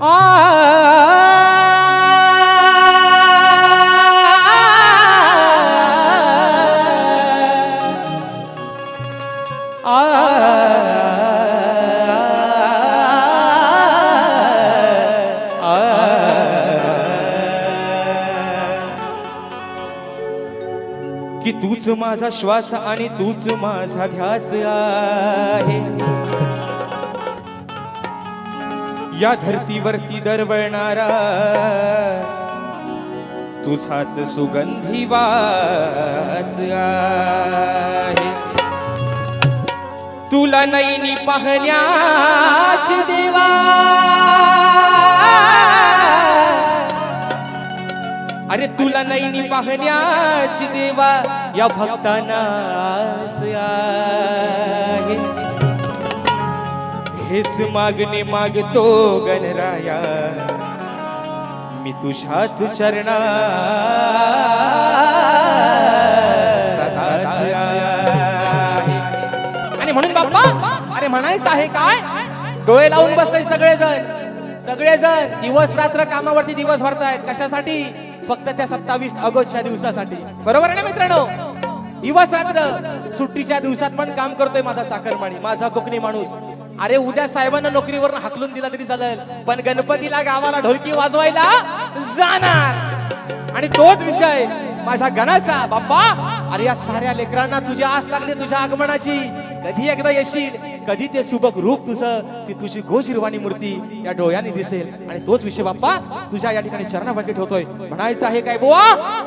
की तूच माझा श्वास आणि तूच माझा ध्यास आहे. या धरतीवरती दरवळणारा. तुझाच सुगंधी वास आहे. तुला नैनी पाहण्याच देवा. अरे तुला नैनी पाहण्याच देवा या भक्तांना आस आहे. हेच मागणे मागतो गणराया. मी तुझ्याच चरणा आणि म्हणून बाप्पा अरे म्हणायचं आहे काय? डोळे लावून बसले सगळेजण. सगळेजण दिवस रात्र कामावरती दिवस भरतायत. कशासाठी? फक्त त्या सत्तावीस ऑगस्टच्या दिवसासाठी. बरोबर आहे ना मित्रांनो? दिवस रात्र सुट्टीच्या दिवसात पण काम करतोय माझा साखरमाणी माझा कोकणी माणूस. अरे उद्या साहेबांना नोकरीवर हाकलून दिला तरी चालेल. पण गणपतीला गावाला ढोलकी वाजवायला जाणार. आणि तोच विषय माझ्या गणाचा. बाप्पा अरे या साऱ्या लेकरांना तुझी आस लागली तुझ्या आगमनाची. कधी एकदा येशील? कधी ते सुबक रूप तुझं? ती तुझी गोशिरवाणी मूर्ती या डोळ्यांनी दिसेल. आणि तोच विषय बाप्पा तुझ्या या ठिकाणी चरणापाठी ठेवतोय. म्हणायचं आहे काय बुवा?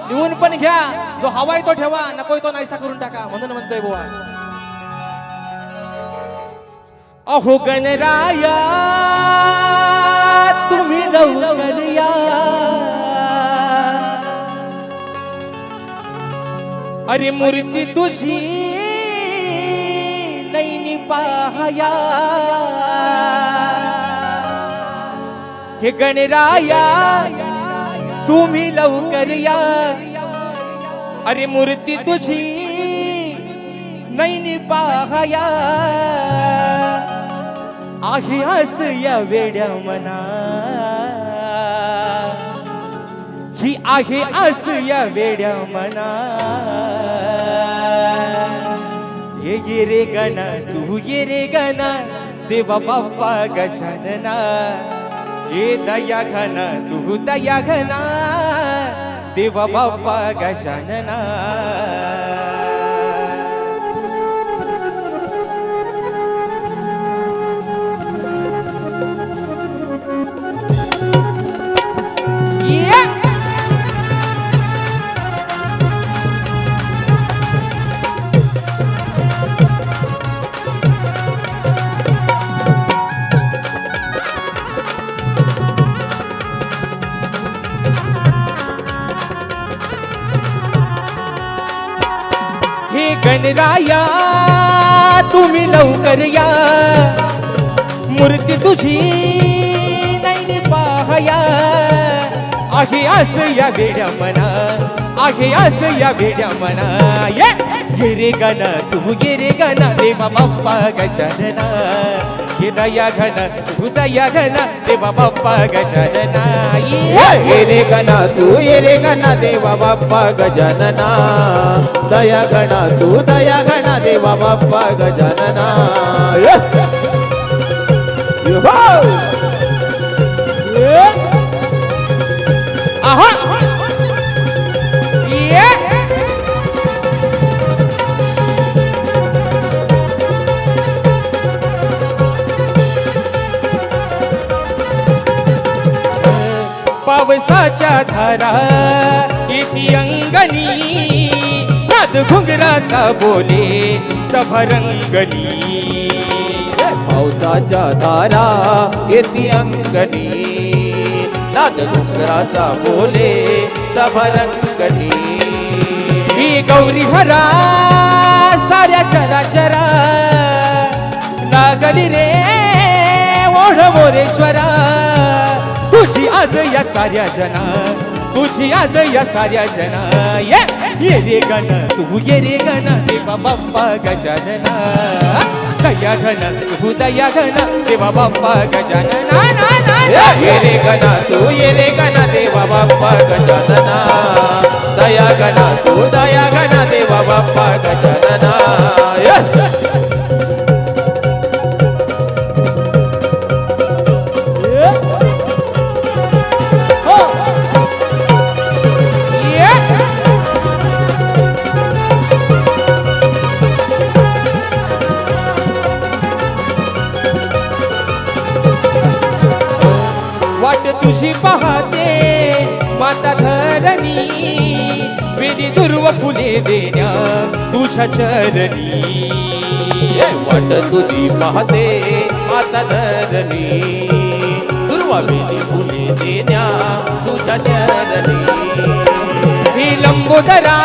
लिहून पण घ्या. जो हवाय तो ठेवा. नकोय तो नाहीसा करून टाका. म्हणून म्हणतोय बुवा. अहो गणराया तुम्ही लवकर या अरे मूर्ती तुझी नैनी पाहया. हे गणराया तुम्ही लवकर या अरे मूर्ती तुझी नैनी पाहया. आहे आस या वेड्या मना. ही आहे आस या वेड्या मना. ये ये रे गणा तू ये रे गणा देवा बाप्पा गजानना. ये दया घना तू दया घना देवा बाप्पा गजानना. हे राया तुम्ही लवकर या. मूर्ती तुझी नाही पाहया. आहे आस या वेड्या मना आहे आस या वेड्या मना. ये गिरे गाना गणा तू ये रे गणा देवा बाप्पा गजानना. ये दया घन तू दया घन देवा बाप्पा गजानना ये ये रे गणा तू ये रे गणा देवा बाप्पा गजानना दया गणा तू दया पावसाच्या धारा येती अंगणी नाद घुंगराचा बोले सभरंगणी. पावसाच्या धारा येती अंगणी नाद डोंगराचा बोले सभरंगणी. ही गौरी हरा साऱ्या चराचरा लागली रे ओढ मोरेश्वरा आज या साऱ्या जना तुझी आज या साऱ्या जना. ये रे गण तू ये रे गण देवा बाप्पा गजानना. दया घन तू दया घन देवा बाप्पा गजानना. ये रे गणा तू ये रे गणा देवा बाप्पा गजानना. दया गणा तू दया गणा देवा बाप्पा गजानना. तुझी पाहते माता धरणी. वेदी दुर्व फुले देण्या तुझ्या चरणी. वाट तुझी पाहते माता धरणी. दुर्वा वेली फुले देण्या तुझ्या चरणी. हे लंबोदरा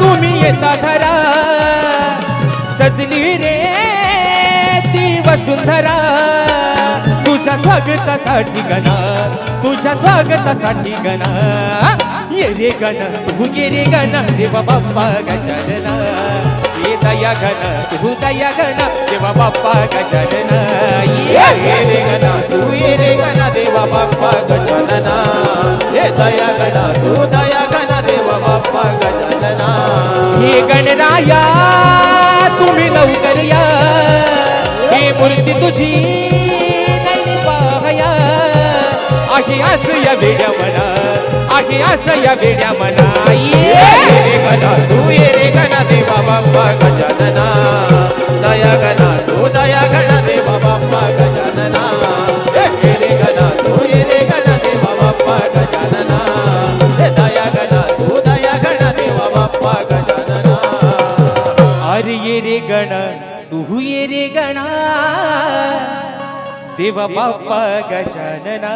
तुम्ही येता धरा. सजली रे ती वसुंधरा तुझ्या स्वागतासाठी गणा तुझ्या स्वागतासाठी गणा. ये रे गण, तू ये रे गण, देवा बाप्पा गजानना. ये दया गण, तू दया गण, देवा बाप्पा गजानना. ये ये रे गणा, तू ये रे गणा, देवा बाप्पा गजानना. ये दया गणा, तू दया गणा, देवा बाप्पा गजानना. हे गणराया, तुम्ही लवकर या. हे मूर्ती तुझी आहे आस या वेड्या मना आहे आस या वेड्या मना. ये गणा तू ये रे गणा देवा बाप्पा गजानना. दया गणा तू दया गणा देवा बाप्पा गजानना. ये रे गणा तू ये रे गणा देवा बाप्पा गजानना. हे दया गणा तू दया गणा देवा बाप्पा गजानना. अरे ये रे गण तू ये रे गणा. देवा बाप्पा गजानना.